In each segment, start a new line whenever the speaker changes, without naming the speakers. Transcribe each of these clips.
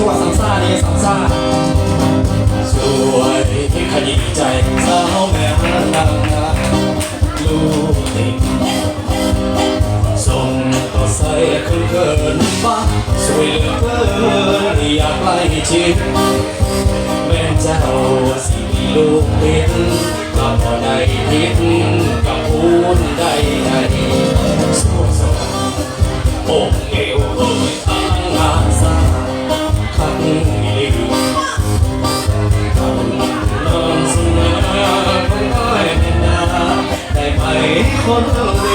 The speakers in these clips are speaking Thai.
จังหวัดสามซ่านี่สามซ่า
สวยที่ขยี้ใจสาวแม่นางลูกติดส่งต่อใส่คืนเกินฟ้าสวยเหลือเกินอยากใกล้ชิดแม่เจ้าสิมีลูกเป็นก็พอได้พิด ค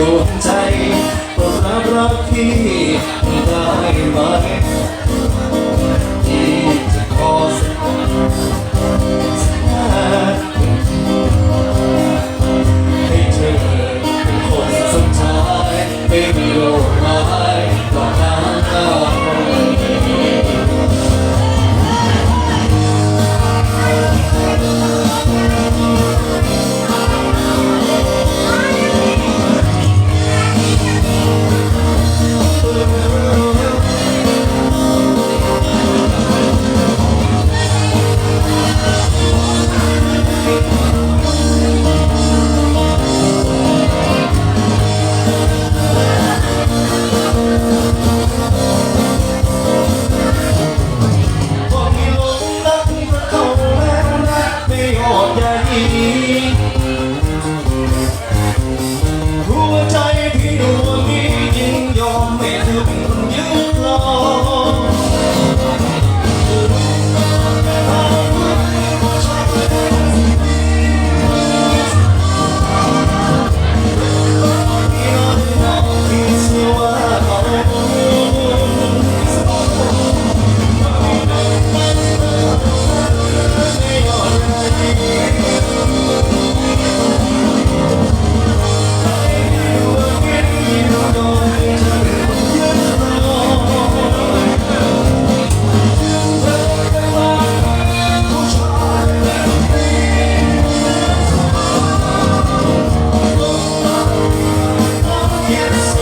ดวงใจโปรดรับรักพี่ได้ไหม เ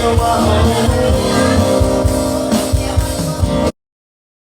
Jehovah.